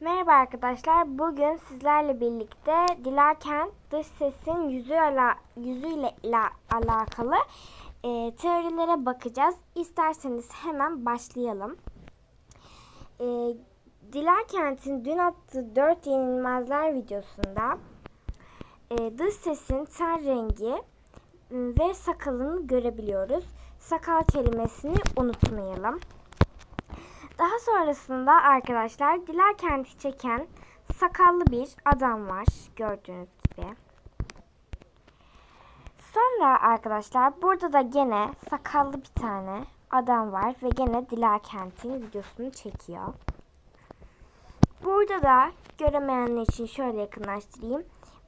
Merhaba arkadaşlar. Bugün sizlerle birlikte Dilarkent dış sesin yüzü ala, yüzüyle ila, alakalı e, teorilere bakacağız. İsterseniz hemen başlayalım. E, Dilarkent'in dün attığı 4 yenilmezler videosunda e, dış sesin ten rengi ve sakalını görebiliyoruz. Sakal kelimesini unutmayalım. Daha sonrasında arkadaşlar Dilarkent'i çeken sakallı bir adam var gördüğünüz gibi. Sonra arkadaşlar burada da gene sakallı bir tane adam var ve gene Dilarkent'in videosunu çekiyor. Burada da göremeyenler için şöyle yakınlaştırayım.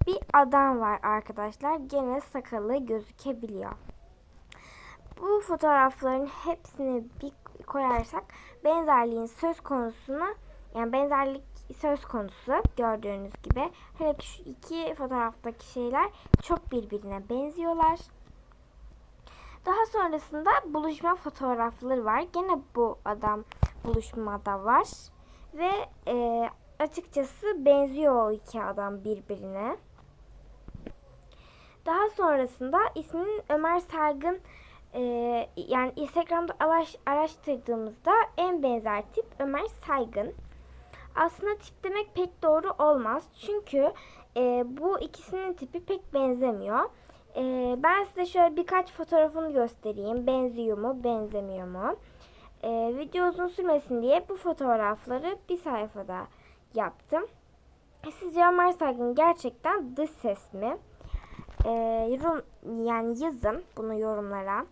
Bir adam var arkadaşlar. Gene sakalı gözükebiliyor. Bu fotoğrafların hepsini bir koyarsak benzerliğin söz konusunu yani benzerlik söz konusu gördüğünüz gibi. Hele ki şu iki fotoğraftaki şeyler çok birbirine benziyorlar. Daha sonrasında buluşma fotoğrafları var. Gene bu adam buluşmada var. Ve e, açıkçası benziyor o iki adam birbirine. Daha sonrasında isminin Ömer Saygın e, yani Instagram'da araş, araştırdığımızda en benzer tip Ömer Saygın. Aslında tip demek pek doğru olmaz. Çünkü e, bu ikisinin tipi pek benzemiyor. E, ben size şöyle birkaç fotoğrafını göstereyim. Benziyor mu, benzemiyor mu? E, video uzun sürmesin diye bu fotoğrafları bir sayfada yaptım. Sizce Ömer Saygın gerçekten dış ses mi? E, yorum, yani yazın bunu yorumlara.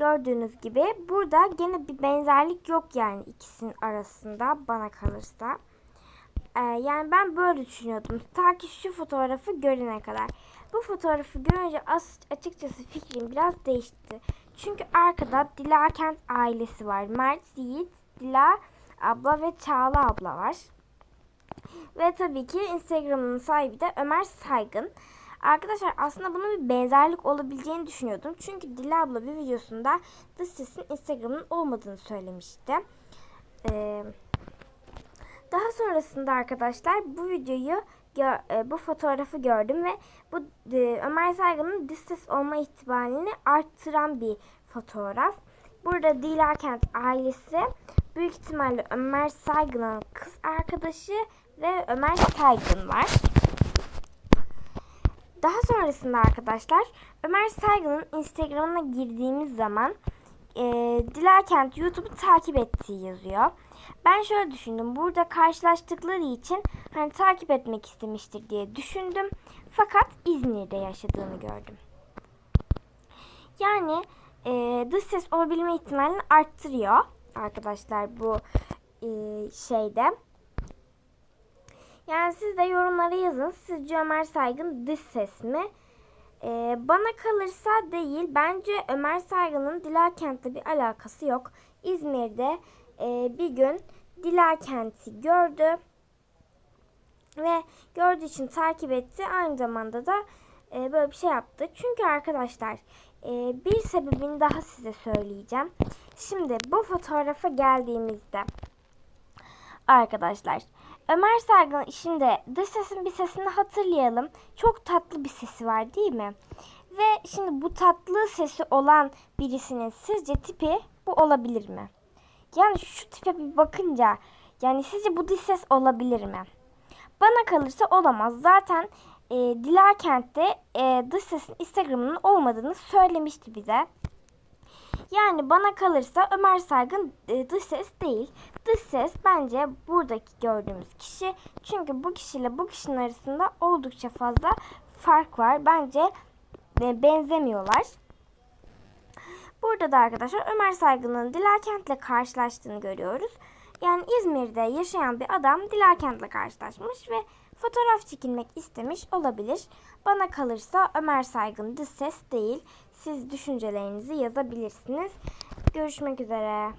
Gördüğünüz gibi burada gene bir benzerlik yok yani ikisinin arasında bana kalırsa. Ee, yani ben böyle düşünüyordum. Ta ki şu fotoğrafı görene kadar. Bu fotoğrafı görünce as açıkçası fikrim biraz değişti. Çünkü arkada Dila Kent ailesi var. Mert, Yiğit, Dila abla ve Çağla abla var. Ve tabii ki Instagram'ın sahibi de Ömer Saygın. Arkadaşlar aslında bunun bir benzerlik olabileceğini düşünüyordum. Çünkü Dila abla bir videosunda The Ses'in Instagram'ın olmadığını söylemişti. Ee, daha sonrasında arkadaşlar bu videoyu bu fotoğrafı gördüm ve bu e, Ömer Saygın'ın The Ses olma ihtimalini arttıran bir fotoğraf. Burada Dila Kent ailesi büyük ihtimalle Ömer Saygın'ın kız arkadaşı ve Ömer Saygın var. Daha sonrasında arkadaşlar Ömer Saygın'ın Instagram'ına girdiğimiz zaman e, Dilarkent YouTube'u takip ettiği yazıyor. Ben şöyle düşündüm. Burada karşılaştıkları için hani takip etmek istemiştir diye düşündüm. Fakat İzmir'de yaşadığını gördüm. Yani e, dış ses olabilme ihtimalini arttırıyor arkadaşlar bu e, şeyde. Yani siz de yorumlara yazın. Sizce Ömer Saygın dış ses mi? Ee, bana kalırsa değil. Bence Ömer Saygın'ın Dilakent'le bir alakası yok. İzmir'de e, bir gün Dilakent'i gördü. Ve gördüğü için takip etti. Aynı zamanda da e, böyle bir şey yaptı. Çünkü arkadaşlar e, bir sebebini daha size söyleyeceğim. Şimdi bu fotoğrafa geldiğimizde arkadaşlar Ömer Saygın şimdi dış sesin bir sesini hatırlayalım. Çok tatlı bir sesi var değil mi? Ve şimdi bu tatlı sesi olan birisinin sizce tipi bu olabilir mi? Yani şu tipe bir bakınca yani sizce bu dış ses olabilir mi? Bana kalırsa olamaz. Zaten e, Dilarkent'te e, dış sesin Instagram'ının olmadığını söylemişti bize. Yani bana kalırsa Ömer Saygın e, dış ses değil. Dış ses bence buradaki gördüğümüz kişi. Çünkü bu kişiyle bu kişinin arasında oldukça fazla fark var. Bence e, benzemiyorlar. Burada da arkadaşlar Ömer Saygın'ın Dilarkent'le karşılaştığını görüyoruz. Yani İzmir'de yaşayan bir adam Dilarkent'le karşılaşmış ve fotoğraf çekilmek istemiş olabilir. Bana kalırsa Ömer Saygın dış ses değil. Siz düşüncelerinizi yazabilirsiniz. Görüşmek üzere.